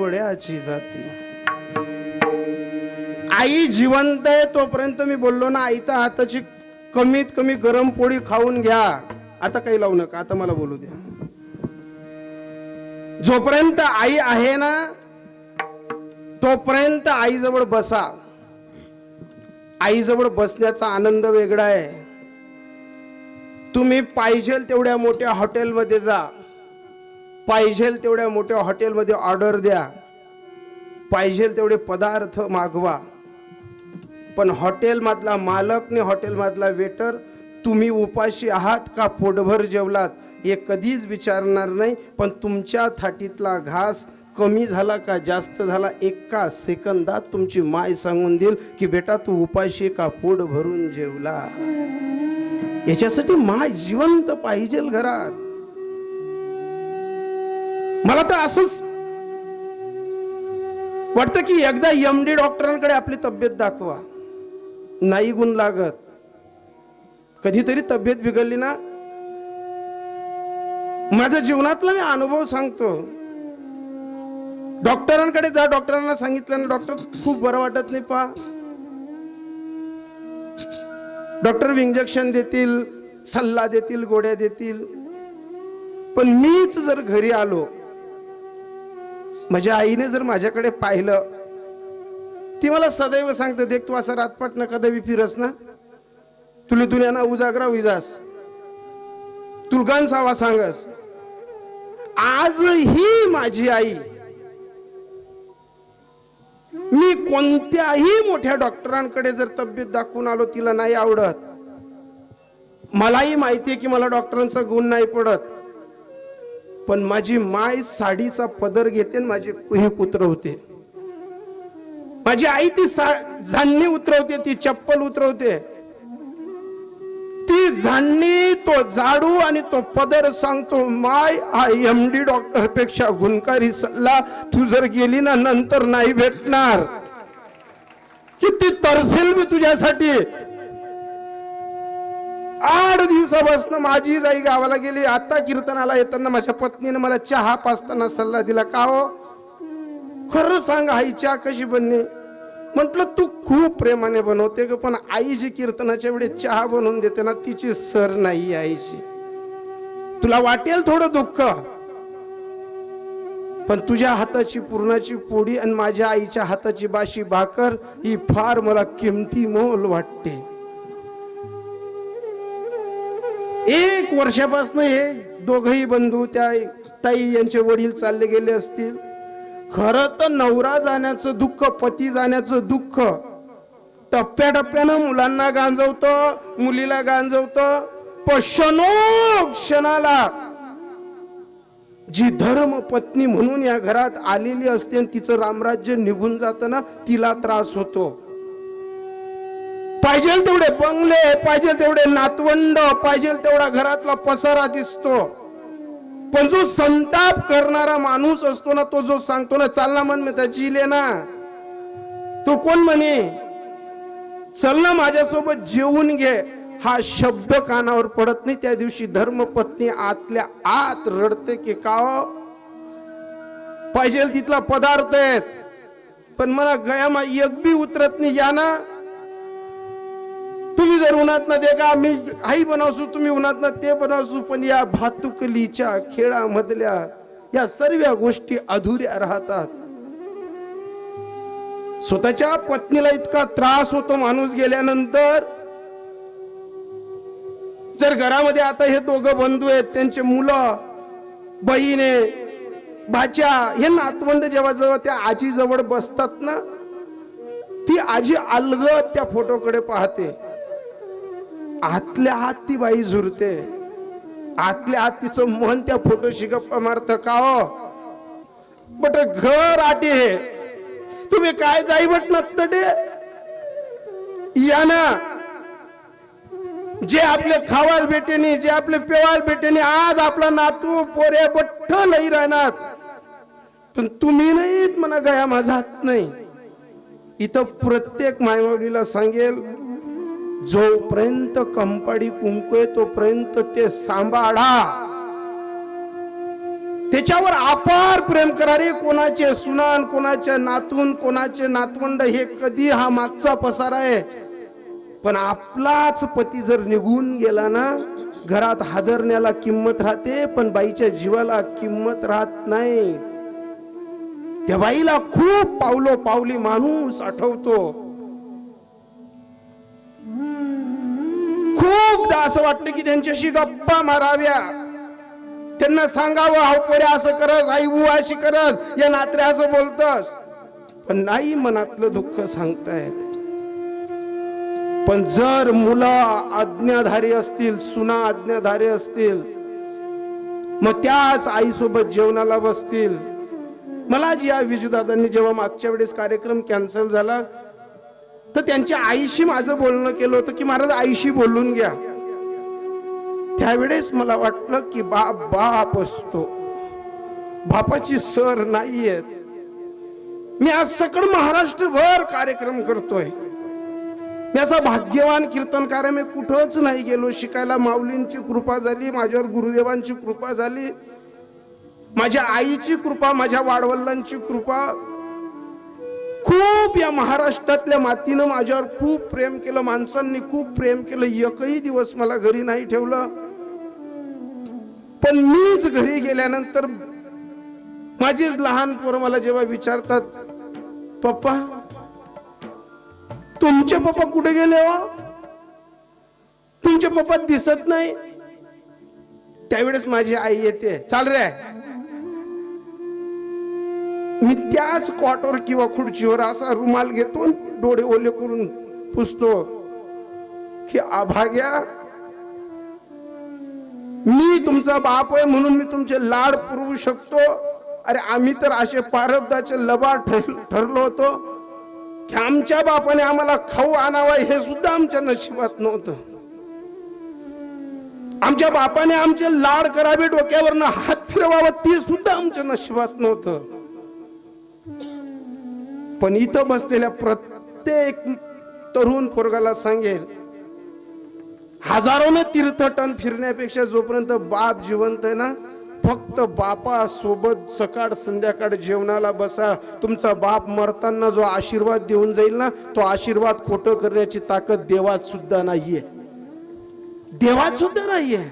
वड्याची जाती. आई जिवंत आहे तोपर्यंत मी बोललो ना आई तर हाताची कमीत कमी गरम पोळी खाऊन घ्या. आता काही लावू नका आता मला बोलू द्या. जोपर्यंत आई आहे ना तोपर्यंत आईजवळ बसा. आईजवळ बसण्याचा आनंद वेगळा आहे. तुम्ही पाहिजे तेवढ्या मोठ्या हॉटेलमध्ये जा. पाहिजेल तेवढ्या मोठ्या हॉटेलमध्ये ऑर्डर द्या. पाहिजेल तेवढे पदार्थ मागवा. पण हॉटेलमधला मालकने हॉटेलमधला वेटर तुम्ही उपाशी आहात का? पोटभर जेवलात. हे कधीच विचारणार नाही पण तुमच्या थाटीतला घास कमी झाला का? जास्त झाला? एका सेकंदात तुमची माय सांगून देईल की बेटा तू उपाशी का? पोट भरून जेवला. याच्यासाठी माय जिवंत पाहिजेल घरात. मला तर असंच वाटतं की एकदा एम डी डॉक्टरांकडे आपली तब्येत दाखवा. नाही गुण लागत. कधीतरी तब्येत बिघडली ना? माझ्या जीवनातला मी अनुभव सांगतो. डॉक्टरांकडे जा डॉक्टरांना सांगितलं ना डॉक्टर खूप बरं वाटत नाही पा डॉक्टर इंजेक्शन देतील सल्ला देतील गोड्या देतील. पण मीच जर घरी आलो माझ्या आईने जर माझ्याकडे पाहिलं ती मला सदैव सांगते देख तू असं रातपाट न कदावी फिरस ना. तुले दुन्याना उजागरा विजास तुलगान सावा सांगस. आजही माझी आई मी कोणत्याही मोठ्या डॉक्टरांकडे जर तब्येत दाखवून आलो तिला नाही आवडत. मलाही माहिती आहे की मला डॉक्टरांचा गुण नाही पडत. पण माझी माय साडीचा पदर घेते आणि माझी कुहेक उतरवते माझी आई ती झाडणी उतरवते ती चप्पल उतरवते. ती झाडणी तो झाडू आणि तो पदर सांगतो माय हा एम डी डॉक्टरपेक्षा गुणकारी सल्ला तू जर गेली ना नंतर नाही भेटणार. किती तरसेल मी तुझ्यासाठी. आठ दिवसापासून माझी आई गावाला गेली. आता कीर्तनाला येताना माझ्या पत्नीने मला चहा पाचताना सल्ला दिला. का हो? खरं सांग आई चहा कशी बनणे म्हटलं तू खूप प्रेमाने बनवते ग पण आई जी कीर्तनाच्या वेळी चहा बनवून देते ना तिची सर नाही आईची. तुला वाटेल थोडं दुःख पण तुझ्या हाताची पूर्णाची पोळी आणि माझ्या आईच्या हाताची बाशी भाकर ही फार मला किमती मोल वाटते. एक वर्षापासून हे दोघही बंधू त्या ताई यांचे वडील चालले गेले असतील. खर तर नवरा जाण्याचं दुःख पती जाण्याचं दुःख टप्प्याटप्प्यानं मुलांना गांजवतं मुलीला गांजवतं पशनो क्षणाला जी धर्म पत्नी म्हणून या घरात आलेली असते आणि तिचं रामराज्य निघून जातं ना तिला त्रास होतो. पाहिजे तेवढे बंगले पाहिजे तेवढे नातवंड पाहिजे तेवढा घरातला पसारा दिसतो. पण जो संताप करणारा माणूस असतो ना तो जो सांगतो ना चाल ना मी जिले ना. तो कोण म्हणे? चल ना माझ्यासोबत जेवून घे. हा शब्द कानावर पडत नाही. त्या दिवशी धर्मपत्नी आतल्या आत रडते की का हो? पाहिजे तिथला पदार्थ आहेत. पण मला गयामा एक बी उतरत नाही या ना. तुम्ही जर उन्हात ना दे का मी आई बनवसू तुम्ही उन्हात ना ते बनवसू पण या भातुकलीच्या खेळामधल्या या सर्व गोष्टी अधुऱ्या राहतात. स्वतःच्या पत्नीला इतका त्रास होतो माणूस गेल्यानंतर. जर घरामध्ये आता हे दोघं बंधू आहेत त्यांचे मुलं बहिणे भाच्या हे नातवंड जेव्हा जेव्हा त्या आजी जवळ बसतात ना ती आजी अलगत त्या फोटोकडे पाहते. आतल्या आत ती बाई झुरते. आतल्या आत तिचं मन त्या फोटोशी गप्पा मारत. का हो? बट घर आटे हे. तुम्ही काय जाई बट नत्तटे या ना जे आपले खावाल बेटेनी जे आपले पेवाल बेटेनी आज आपला नातू पोरे बठ्ठ लई राहणार पण तुम्ही नाहीत म्हणा गया माझा हात नाही. इथं प्रत्येक मायमावलीला सांगेल जोपर्यंत कंपाडी कुंकू आहे तोपर्यंत ते सांभाळा. त्याच्यावर अपार प्रेम करा रे. कोणाचे सुनान कोणाचे नातून कोणाचे नातवंड हे कधी हा मागचा पसार आहे? पण आपलाच पती जर निघून गेला ना घरात हादरण्याला किंमत राहते पण बाईच्या जीवाला किंमत राहत नाही. त्या बाईला खूप पावलो पावली माणूस आठवतो. खूपदा असं वाटलं की त्यांच्याशी गप्पा माराव्या. त्यांना सांगावं हा असं करस आई बुवा अशी करस या नात्र्या असं बोलतस. पण नाही मनातलं दुःख सांगतायत पण जर मुलं आज्ञाधारी असतील सुना आज्ञाधारी असतील मग त्याच आईसोबत जेवणाला बसतील. मला जी या विजूदादांनी जेव्हा मागच्या वेळेस कार्यक्रम कॅन्सल झाला तर त्यांच्या आईशी माझं बोलणं केलं होतं की महाराज आईशी बोलून घ्या. त्यावेळेस मला वाटलं की बाप बाप असतो. बापाची सर नाहीये. मी आज सकड महाराष्ट्रभर कार्यक्रम करतोय. मी असा भाग्यवान कीर्तनकार मी कुठंच नाही गेलो. शिकायला माऊलींची कृपा झाली माझ्यावर गुरुदेवांची कृपा झाली. माझ्या आईची कृपा माझ्या वाडवल्लांची कृपा खूप या महाराष्ट्रातल्या मातीनं माझ्यावर खूप प्रेम केलं माणसांनी खूप प्रेम केलं. एकही दिवस मला घरी नाही ठेवलं. पण मीच घरी गेल्यानंतर माझीच लहान पोरं मला जेव्हा विचारतात पप्पा तुमचे पप्पा कुठे गेले हो? तुमचे पप्पा दिसत नाही. त्यावेळेस माझी आई येते चाल रे. मी त्याच कॉटवर किंवा खुर्चीवर असा रुमाल घेतो डोळे ओले करून पुसतो की आभाग्या मी तुमचा बाप आहे म्हणून मी तुमचे लाड पुरवू शकतो. अरे आम्ही तर असे पारब्दाचे लबाड ठर- ठरलो होतो की आमच्या बापाने आम्हाला खाऊ आणावा हे सुद्धा आमच्या नशिबात नव्हतं. आमच्या बापाने आमचे लाड करावे डोक्यावरनं हात फिरवावं ते सुद्धा आमच्या नशिबात नव्हतं. पण इथं बसलेल्या प्रत्येक तरुण पोरगाला सांगेल हजारोने तीर्थटन फिरण्यापेक्षा जोपर्यंत बाप जिवंत आहे ना फक्त बापा सोबत सकाळ संध्याकाळ जेवणाला बसा. तुमचा बाप मरताना जो आशीर्वाद देऊन जाईल ना तो आशीर्वाद खोटं करण्याची ताकद देवात सुद्धा नाहीये. देवात सुद्धा नाहीये.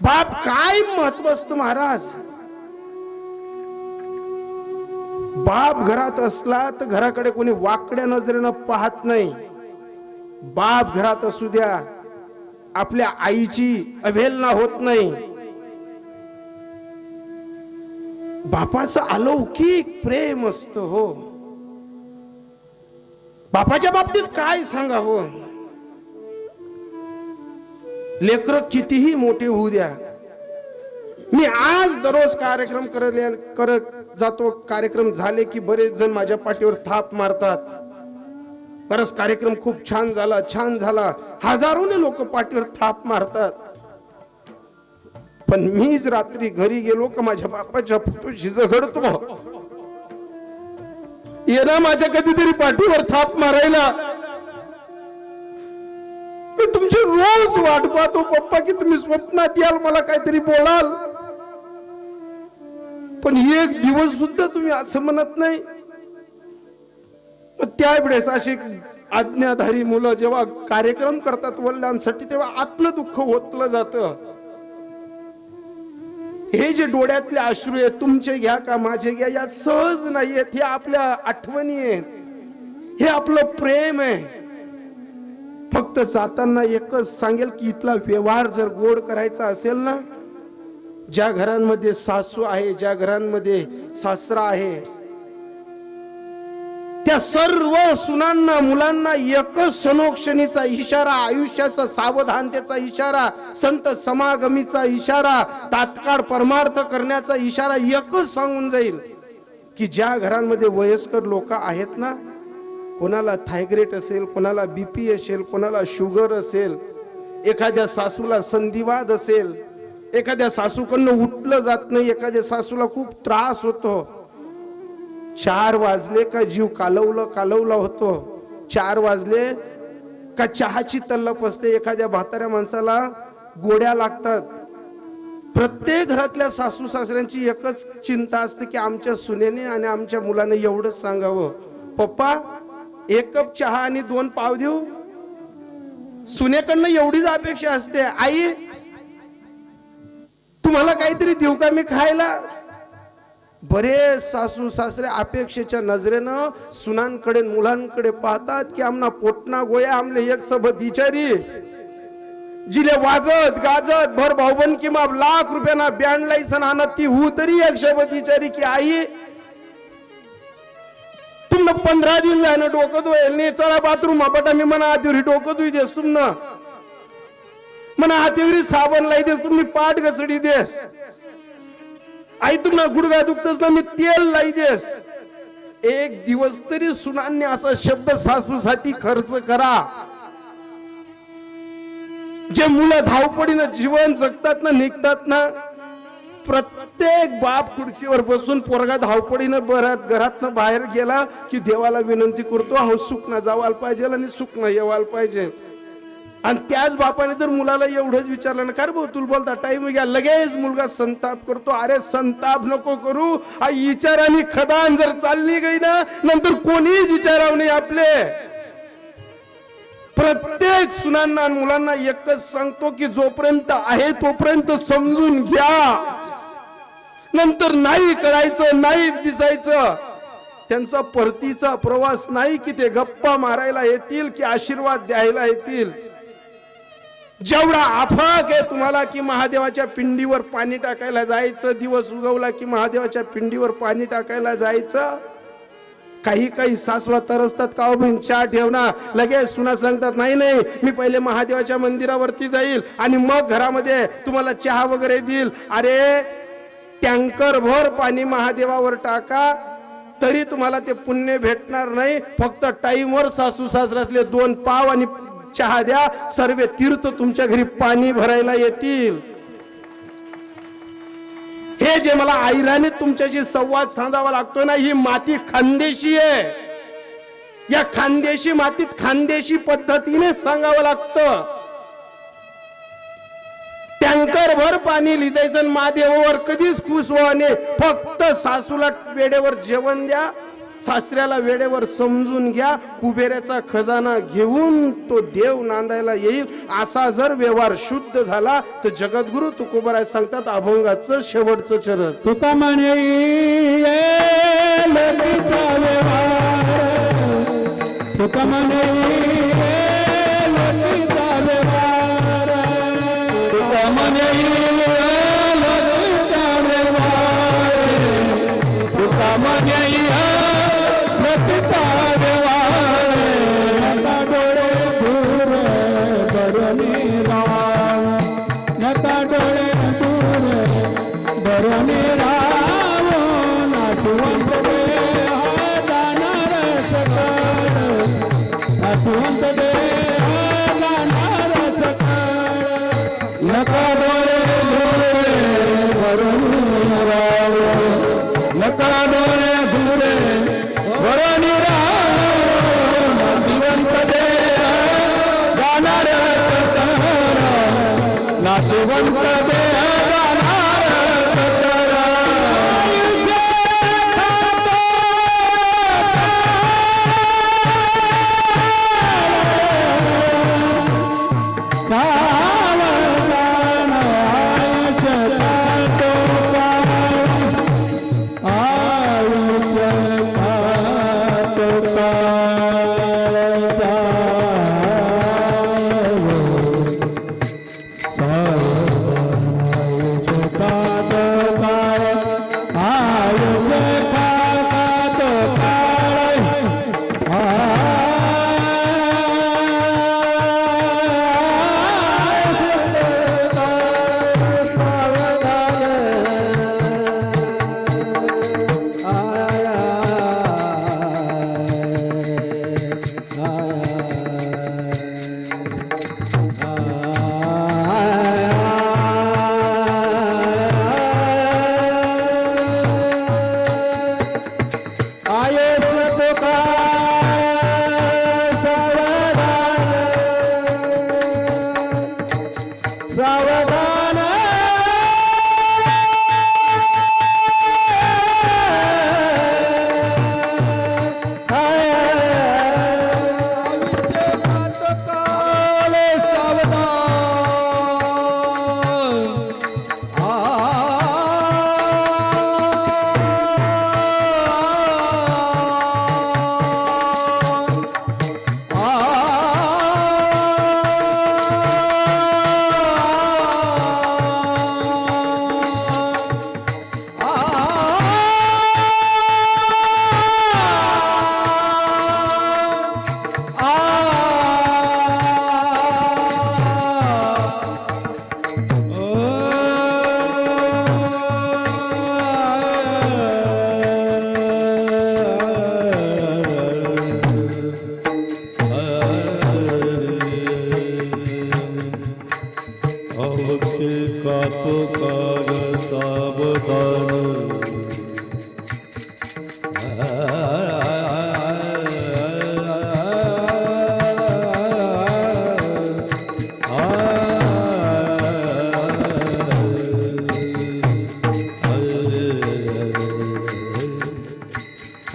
बाप काय महत्त्व असतं महाराज? बाप घरात असला तर घराकडे कोणी वाकड्या नजरेनं पाहत नाही. बाप घरात असू द्या आपल्या आईची अवहेलना होत नाही. बापाचं अलौकिक प्रेम असत हो. बापाच्या बाबतीत काय सांगा हो लेकर कितीही मोठे होऊ द्या मी आज दररोज कार्यक्रम करले करत जातो. कार्यक्रम झाले की बरेच जण माझ्या पाठीवर थाप मारतात. बराच कार्यक्रम खूप छान झाला छान झाला. हजारोने लोक पाठीवर थाप मारतात. पण मीच रात्री घरी गेलो का माझ्या बापाच्या फोटोशी झगडतो ये ना माझ्या कधीतरी पाठीवर थाप मारायला. मी तुमची रोज वाट पाहतो पप्पा की तुम्ही स्वप्नात याल मला काहीतरी बोलाल. पण एक दिवस सुद्धा तुम्ही असं म्हणत नाही. मग त्यावेळेस अशी आज्ञाधारी मुलं जेव्हा कार्यक्रम करतात वडिलांसाठी तेव्हा आतलं दुःख ओतलं जात. हे जे डोळ्यातले अश्रू आहेत तुमचे घ्या का माझे घ्या या सहज नाहीयेत हे आपल्या आठवणी आहेत. हे आपलं प्रेम आहे. फक्त जाताना एकच सांगेल की इथला व्यवहार जर गोड करायचा असेल ना ज्या घरांमध्ये सासू आहे ज्या घरांमध्ये सासरा आहे त्या सर्व सुनांना मुलांना एकच सनोक्षणीचा इशारा आयुष्याचा सावधानतेचा इशारा संत समागमीचा इशारा तात्काळ परमार्थ करण्याचा इशारा एकच सांगून जाईल की ज्या घरांमध्ये वयस्कर लोक आहेत ना कोणाला थायग्रेट असेल कोणाला बीपी असेल कोणाला शुगर असेल एखाद्या सासूला संधिवाद असेल एखाद्या सासूकडनं उठलं जात नाही एखाद्या सासूला खूप त्रास होतो. चार वाजले का जीव कालवलं कालवला होतो. चार वाजले का चहाची तल्लप असते एखाद्या म्हाताऱ्या माणसाला गोड्या लागतात. प्रत्येक घरातल्या सासू सासऱ्यांची एकच चिंता असते की आमच्या सुनेने आणि आमच्या मुलाने एवढंच सांगावं. पप्पा एक कप चहा आणि दोन पाव देऊ. सुनेकडनं एवढीच अपेक्षा असते आई तुम्हाला काहीतरी देऊ का मी खायला? बरेच सासू सासरे अपेक्षेच्या नजरेनं सुनांकडे मुलांकडे पाहतात की आमना पोटना गोया आमले एक सोबत विचारी जिले वाजत गाजत भर भाऊबन किंवा लाख रुपयाना बँड लायसन आणत ती हू तरी एक शब्द विचारी की आई तुमनं पंधरा दिन जाणं डोकं धुवेल नाही चला बाथरूम आपटा मी म्हणा आधी डोकं धुई देस तुमनं. म्हणा आतीवरी साबण लाई देस तुम्ही पाठ घसडी देस. आई तुम्हाला गुडघा दुखतच ना मी तेल लाई देस. एक दिवस तरी सुनांनी असा शब्द सासूसाठी खर्च करा. जे मुलं धावपडीनं जीवन जगतात ना निघतात ना प्रत्येक बाप खुर्चीवर बसून पोरगा धावपडीनं बरात घरातनं बाहेर गेला की देवाला विनंती करतो अहो सुख ना जावायला पाहिजे आणि सुख ना येवायला पाहिजे. आणि त्याच बापाने जर मुलाला एवढंच विचारलं ना काय भाऊ तुला बोलता टाईम घ्या. लगेच मुलगा संताप करतो. अरे संताप नको करू. आ विचाराने खदान जर चालली गई ना नंतर कोणीच विचाराव नाही आपले. प्रत्येक सुनांना आणि मुलांना एकच सांगतो की जोपर्यंत आहे तोपर्यंत समजून घ्या. नंतर नाही करायचं नाही दिसायचं. त्यांचा परतीचा प्रवास नाही की ते गप्पा मारायला येतील की आशीर्वाद द्यायला येतील. जेवढा आफाक आहे तुम्हाला की महादेवाच्या पिंडीवर पाणी टाकायला जायचं दिवस उगवला की महादेवाच्या पिंडीवर पाणी टाकायला जायचं? काही काही सासवा तरसतात का हो बहीण? चहा ठेवणार लगेच सुना सांगतात नाही नाही मी पहिले महादेवाच्या मंदिरावरती जाईल आणि मग घरामध्ये तुम्हाला चहा वगैरे देईल. अरे टँकर भर पाणी महादेवावर टाका तरी तुम्हाला ते पुण्य भेटणार नाही. फक्त टाईमवर सासू सासऱ्यातले दोन पाव आणि चहा द्या सर्व तीर्थ तुमच्या घरी पाणी भरायला येतील. हे जे मला आईराने तुमच्याशी संवाद साधावा लागतोय ना ही माती खानदेशी आहे. या खानदेशी मातीत खानदेशी पद्धतीने सांगावं लागतं. टँकर भर पाणी लिजायचं महादेवावर कधीच खुश व्हाने फक्त सासूला वेळेवर जेवण द्या सासऱ्याला वेळेवर समजून घ्या कुबेऱ्याचा खजाना घेऊन तो देव नांदायला येईल. असा जर व्यवहार शुद्ध झाला तर जगद्गुरु तुकोबराय सांगतात अभंगाचं शेवटचं चरण. तुका म्हणे Yeah. ललिता व्यवहार तुका नाचवंत देह जाणार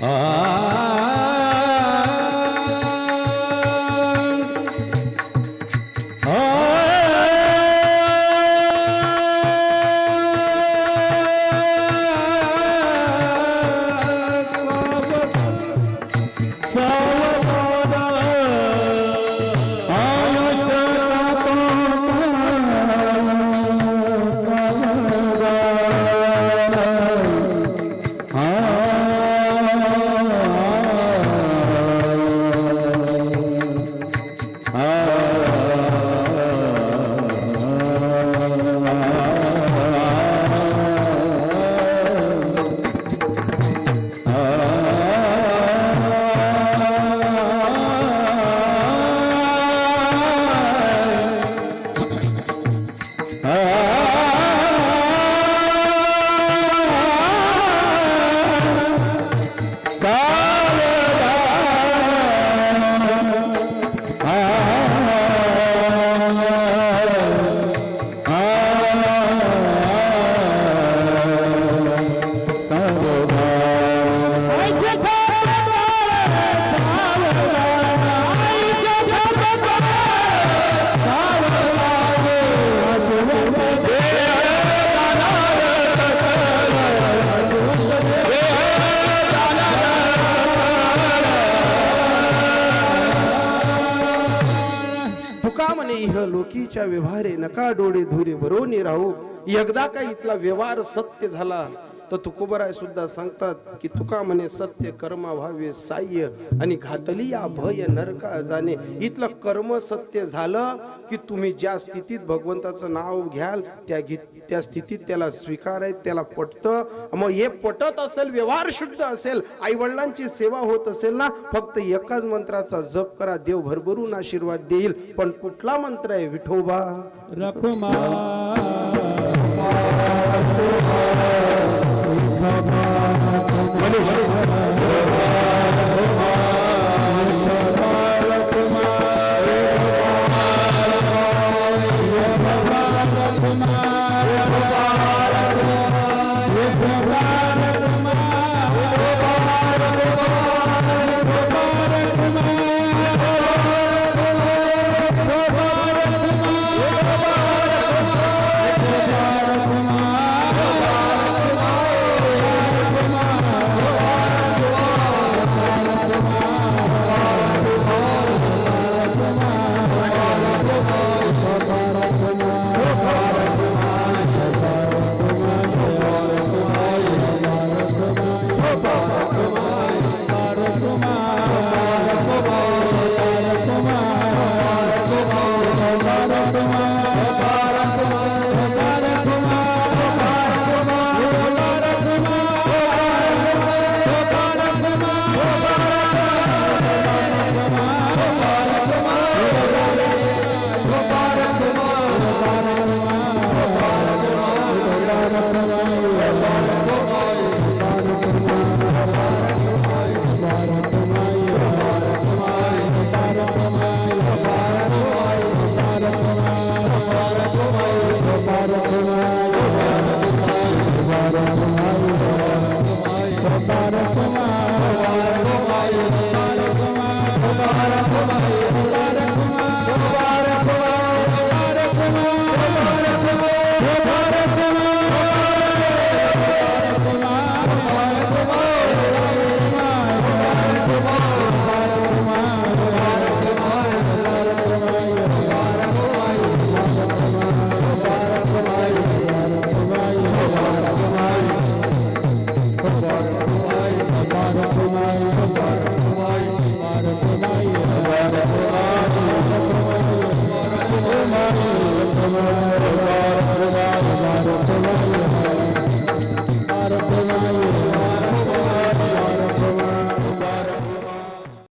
तुका लोकीच्या व्यवहारे नका डोळे धुरे भरवून राहू. एकदा का इथला व्यवहार सत्य झाला तर तुकोबराय सुद्धा सांगतात की तुका म्हणे सत्य कर्मा व्हावे साह्य आणि घातली या भय नरका जाणे. इथलं कर्म सत्य झालं की तुम्ही ज्या स्थितीत भगवंताचं नाव घ्याल त्या गीत त्या स्थितीत त्याला स्वीकार आहे त्याला पटतं. मग हे पटत असेल व्यवहार शुद्ध असेल आई वडिलांची सेवा होत असेल ना फक्त एकाच मंत्राचा जप करा देव भरभरून आशीर्वाद देईल. पण कुठला मंत्र आहे विठोबा? रखुमा.